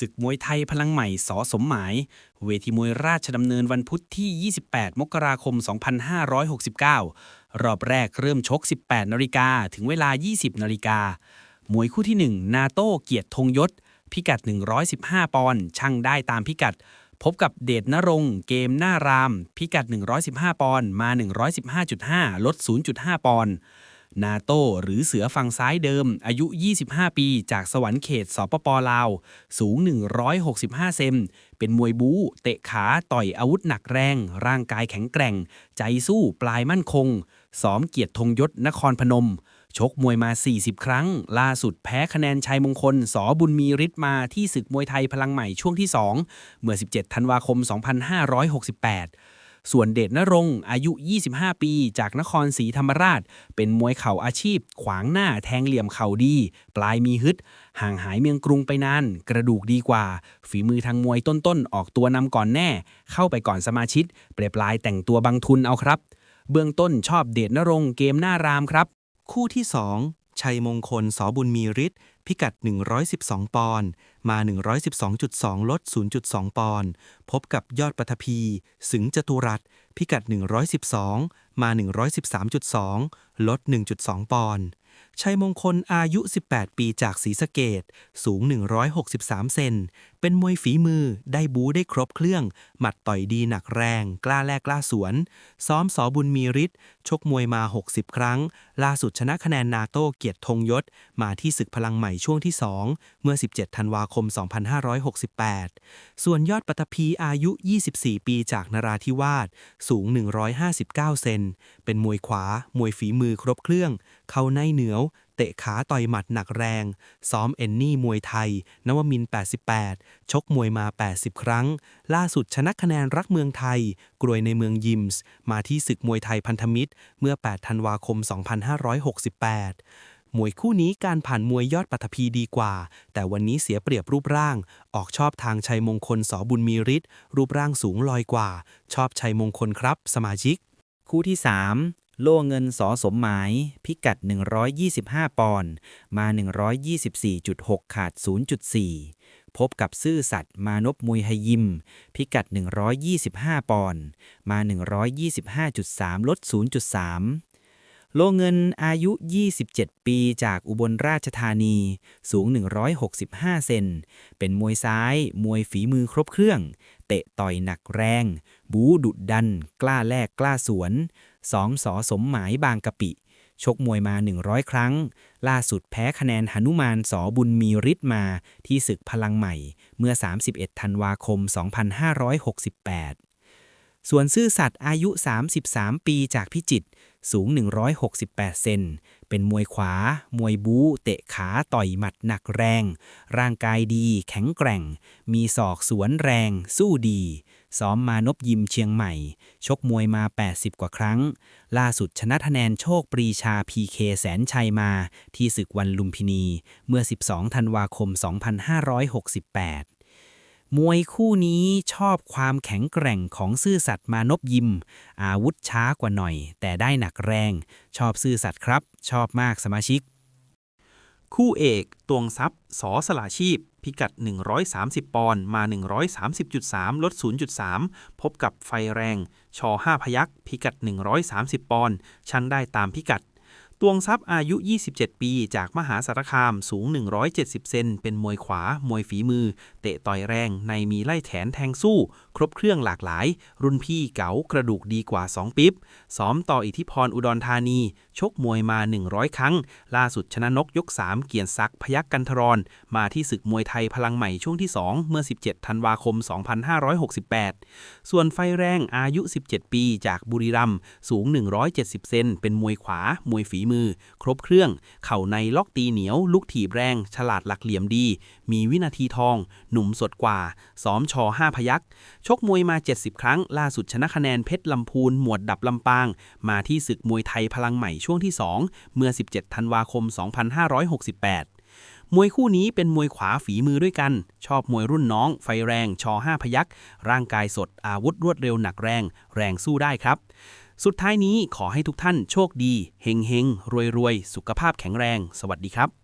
ศึกมวยไทยพลังใหม่สอสมหมาย เวทีมวยราชดำเนินวันพุธที่ 28 มกราคม 2569 รอบแรกเริ่มชก 18 นาฬิกาถึงเวลา 20 นาฬิกามวยคู่ที่ 1 นาโต้เกียรติธงยศ พิกัด 115 ปอนด์ช่างได้ตามพิกัด พบกับเดชนรงเกมหน้าราม พิกัด 115 ปอนด์มา 115.5 ลด 0.5 ปอนด์ นาโต้หรือเสือฝั่งซ้ายเดิม อายุ 25 ปี จากสวรรค์เขตสปปลาว สูง 165 เซน เป็นมวยบู๊ เตะขาต่อยอาวุธหนักแรง ร่างกายแข็งแกร่ง ใจสู้ปลายมั่นคง ซ้อมเกียรติธงยศนครพนม ชกมวยมา 40 ครั้ง ล่าสุดแพ้คะแนนชัยมงคล สอบุญมีฤทธิ์มาที่ศึกมวยไทยพลังใหม่ช่วงที่ 2 เมื่อ 17 ธันวาคม 2568 ส่วนเดชนรงค์อายุ 25 ปี จากนครศรีธรรมราช เป็นมวยเข่าอาชีพ ขวางหน้าแทงเหลี่ยมเข่าดี ปลายมีฮึด ห่างหายเมืองกรุงไปนาน กระดูกดีกว่า ฝีมือทางมวยต้นๆ ออกตัวนำก่อนแน่ เข้าไปก่อนสมาชิกเปลยปลายแต่งตัวบังทุนเอาครับ เบื้องต้นชอบเดชนรงค์เกมหน้ารามครับ คู่ที่ 2 ชัยมงคลสอบุญมีฤทธิ์ พิกัด 112 ปอนด์ มา 112.2 ลด 0.2 ปอนด์ พบกับยอดปัทภีสึงจตุรัส พิกัด 112 มา 113.2 ลด 1.2 ปอนด์ ชัยมงคลอายุ 18 ปีจากศรีสะเกดสูง 163 เซน เป็นมวยฝีมือ ได้บูได้ครบเครื่อง หมัดต่อยดีหนักแรง กล้าแลกกล้าสวน ซ้อมสอบุญมีฤทธิ์ชกมวยมา 60 ครั้ง ล่าสุดชนะคะแนนนาโต้เกียรติธงยศ มาที่ศึกพลังใหม่ช่วงที่ 2 เมื่อ 17 ธันวาคม 2568 ส่วนยอดปัตภีอายุ 24 ปีจากนราธิวาสสูง 159 เซน เป็นมวยขวา มวยฝีมือครบเครื่อง เข้าในเหนียว เตะขาต่อยหมัดหนักแรง ซ้อมเอนนี่มวยไทย นวมิน 88 ชกมวยมา 80 ครั้ง ล่าสุดชนะคะแนนรักเมืองไทย กรวยในเมืองยิมส์ มาที่ศึกมวยไทยพันธมิตร เมื่อ 8 ธันวาคม 2568มวยคู่นี้การผ่านมวยยอดปัทภีดีกว่า แต่วันนี้เสียเปรียบรูปร่าง ออกชอบทางชัยมงคลสอบุญมีฤทธิ์รูปร่างสูงลอยกว่า ชอบชัยมงคลครับ สมาชิก คู่ที่ 3 โล่เงินสอสมหมาย พิกัด 125 ปอนด์มา 124.6 ขาด 0.4 พบกับซื่อสัตว์มานพมุยไฮยิม พิกัด 125 ปอนด์มา 125.3 ลด 0.3 โลเงินอายุ 27 ปีจากอุบลราชธานี สูง 165 เซน เป็นมวยซ้าย มวยฝีมือครบเครื่อง เตะต่อยหนักแรง บูดุดดัน กล้าแลกกล้าสวนซ้อมสอสมหมายบางกะปิ ชกมวยมา 100 ครั้ง ล่าสุดแพ้คะแนนหนุมานสอบุญมีฤทธิ์มาที่ศึกพลังใหม่ เมื่อ 31 ธันวาคม 2568 ส่วนซื่อสัตย์อายุ 33 ปีจากพิจิตร สูง 168 เซน เป็นมวยขวา มวยบู๊ เตะขาต่อยหมัดหนักแรง ร่างกายดี แข็งแกร่ง มีศอกสวนแรง สู้ดี ซ้อมมานพยิมเชียงใหม่ ชกมวยมา 80 กว่าครั้ง ล่าสุดชนะคะแนนโชคปรีชาพีเคแสนชัยมา ที่ศึกวันลุมพินี เมื่อ 12 ธันวาคม 2568 มวยคู่นี้ชอบความแข็งแกร่งของซื่อสัตย์มานพยิม อาวุธช้ากว่าหน่อย แต่ได้หนักแรง ชอบซื่อสัตย์ครับ ชอบมากสมาชิก คู่เอกตวงทรัพย์สอสละชีพ พิกัด 130 ปอนด์มา 130.3 ลด 0.3 พบกับไฟแรง ชอ5พยักพิกัด 130 ปอนด์ช่างได้ตามพิกัด ตวงทรัพย์อายุ 27 ปี จากมหาสารคามสูง 170 เซน เป็นมวยขวา มวยฝีมือ เตะต่อยแรง ในมีไล่แขนแทงสู้ ครบเครื่องหลากหลาย รุ่นพี่เก๋ากระดูกดีกว่า 2 ปิ๊บซ้อมต่ออิทธิพรอุดรธานี ชกมวยมา 100 ครั้ง ล่าสุดชนะนกยก 3 เกียรติศักดิ์พยักกันทรอนมาที่ศึกมวยไทยพลังใหม่ช่วงที่ 2 เมื่อ 17 ธันวาคม 2568 ส่วนไฟแรงอายุ 17 ปีจากบุรีรัมย์สูง 170 เซนเป็นมวยขวา มวยฝีมือ ครบเครื่อง เข่าในล็อกตีเหนียวลุกถีบแรง ฉลาดหลักเหลี่ยมดี มีวินาทีทอง หนุ่มสดกว่าซ้อมชอ5พยักชกมวยมา 70 ครั้ง ล่าสุดชนะคะแนนเพชรลำพูนหมวดดับลำปาง มาที่ศึกมวยไทยพลังใหม่ช่วช่วงที่ 2 เมื่อ 17 ธันวาคม 2568 มวยคู่นี้เป็นมวยขวาฝีมือด้วยกัน ชอบมวยรุ่นน้อง ไฟแรง ชอ5พยักร่างกายสดอาวุธรวดเร็วหนักแรง แรงสู้ได้ครับ สุดท้ายนี้ขอให้ทุกท่านโชคดีเฮงเฮงรวยรวยสุขภาพแข็งแรง สวัสดีครับ